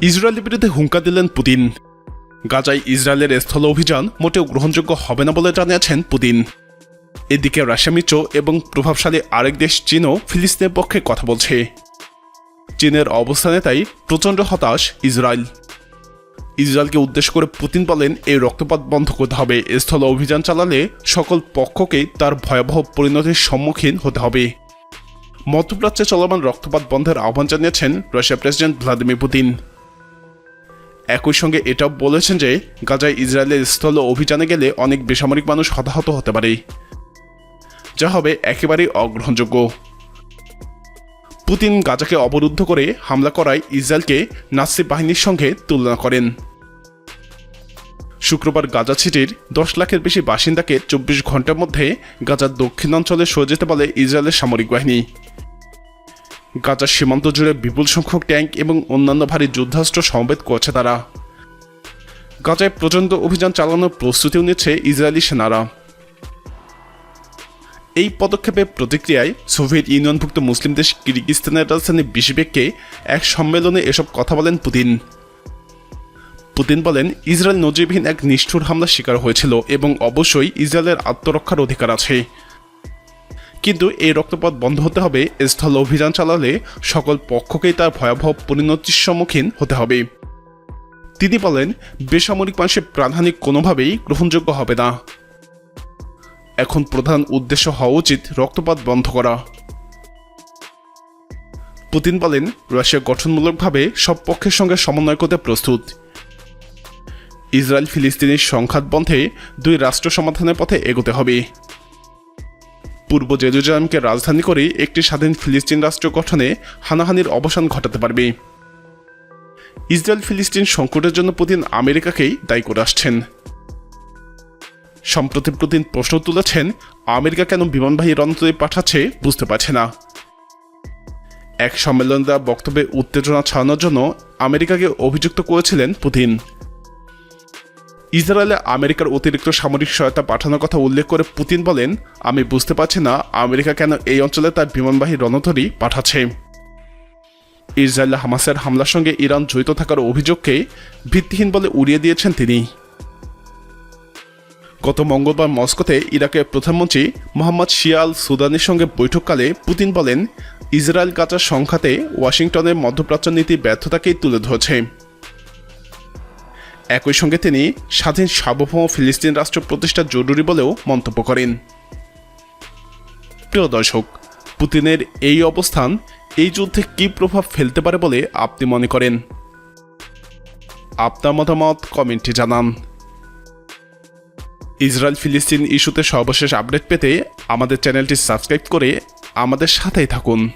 ইসরায়েলের বিরুদ্ধে হুঙ্কা দিলেন পুতিন। গাজায় ইসরায়েলের স্থল অভিযান মোটেও গ্রহণযোগ্য হবে না বলে জানিয়েছেন পুতিন। এদিকে রাশিয়া মিত্র এবং প্রভাবশালী আরেক দেশ চীনও ফিলিস্তিনের পক্ষে কথা বলছে। চীনের অবস্থানে তাই প্রচণ্ড হতাশ ইসরায়েল। ইসরায়েলকে উদ্দেশ্য করে পুতিন বলেন, এই রক্তপাত বন্ধ করতে হবে। স্থল অভিযান চালালে সকল পক্ষকেই তার ভয়াবহ পরিণতির সম্মুখীন হতে হবে। মধ্যপ্রাচ্যে চলমান রক্তপাত বন্ধের আহ্বান জানিয়েছেন রাশিয়া প্রেসিডেন্ট ভ্লাদিমির পুতিন। একই সঙ্গে এটাও বলেছেন যে, গাজায় ইসরায়েলের স্থল অভিযানে গেলে অনেক বেসামরিক মানুষ হতাহত হতে পারে। যা হবে একেবারেই অগ্রহণযোগ্য। পুতিন গাজাকে অবরুদ্ধ করে হামলা করায় ইসরায়েলকে নাসি বাহিনীর সঙ্গে তুলনা করেন। শুক্রবার গাজা সিটির দশ লাখের বেশি বাসিন্দাকে চব্বিশ ঘণ্টার মধ্যে গাজার দক্ষিণাঞ্চলে সরে যেতে বলে ইসরায়েলের সামরিক বাহিনী। গাজার সীমান্ত জুড়ে বিপুল সংখ্যক ট্যাঙ্ক এবং অন্যান্য ভারী যুদ্ধাস্ত্র সমবেত করছে তারা। গাজায় প্রচণ্ড অভিযান চালানোর প্রস্তুতিও নিচ্ছে ইসরায়েলি সেনারা। এই পদক্ষেপের প্রতিক্রিয়ায় সোভিয়েত ইউনিয়নভুক্ত মুসলিম দেশ কিরগিস্তানের রাজধানী বিশবেককে এক সম্মেলনে এসব কথা বলেন পুতিন। পুতিন বলেন, ইসরায়েল নজিরবিহীন এক নিষ্ঠুর হামলার শিকার হয়েছিল এবং অবশ্যই ইসরায়েলের আত্মরক্ষার অধিকার আছে। কিন্তু এই রক্তপাত বন্ধ হতে হবে স্থল অভিযান চালালে সকল পক্ষকেই তার ভয়াবহ পরিণতির সম্মুখীন হতে হবে। তিনি বলেন, বেসামরিক মানুষের প্রাণহানি কোনোভাবেই গ্রহণযোগ্য হবে না। এখন প্রধান উদ্দেশ্য হওয়া উচিত রক্তপাত বন্ধ করা। পুতিন বলেন, রাশিয়া গঠনমূলকভাবে সব পক্ষের সঙ্গে সমন্বয় করতে প্রস্তুত। ইসরায়েল ফিলিস্তিনের সংঘাত বন্ধে দুই রাষ্ট্র সমাধানের পথে এগোতে হবে। পূর্ব জেরুজালেমকে রাজধানী করে একটি স্বাধীন ফিলিস্তিন রাষ্ট্র গঠনে হানাহানির অবসান ঘটাতে পারবে। ইসরায়েল ফিলিস্তিন সংকটের জন্য পুতিন আমেরিকাকেই দায়ী করে আসছেন। সম্প্রতি পুতিন প্রশ্ন তুলেছেন, আমেরিকা কেন বিমানবাহী রণতরী পাঠাচ্ছে বুঝতে পারছে না। এক সম্মেলনে দেওয়া বক্তব্যে উত্তেজনা ছড়ানোর জন্য আমেরিকাকে অভিযুক্ত করেছিলেন পুতিন। ইসরায়েলে আমেরিকার অতিরিক্ত সামরিক সহায়তা পাঠানোর কথা উল্লেখ করে পুতিন বলেন, আমি বুঝতে পারছি না আমেরিকা কেন এই অঞ্চলে তার বিমানবাহী রণতরী পাঠাচ্ছে। ইসরায়েলে হামাসের হামলার সঙ্গে ইরান জড়িত থাকার অভিযোগকে ভিত্তিহীন বলে উড়িয়ে দিয়েছেন তিনি। গত মঙ্গলবার মস্কোতে ইরাকের প্রধানমন্ত্রী মোহাম্মদ শিয়াল সুদানের সঙ্গে বৈঠককালে পুতিন বলেন ইসরায়েল গাজার সংখ্যাতে ওয়াশিংটনের মধ্যপ্রাচ্য নীতি ব্যর্থতাকেই তুলে ধরেছে। একই সঙ্গে তিনি স্বাধীন সার্বভৌম ফিলিস্তিন রাষ্ট্র প্রতিষ্ঠা জরুরি বলেও মন্তব্য করেন। প্রিয় দর্শক, পুতিনের এই অবস্থান এই যুদ্ধে কী প্রভাব ফেলতে পারে বলে আপনি মনে করেন? আপনার মতামত কমেন্টে জানান। ইসরায়েল ফিলিস্তিন ইস্যুতে সর্বশেষ আপডেট পেতে আমাদের চ্যানেলটি সাবস্ক্রাইব করে আমাদের সাথেই থাকুন।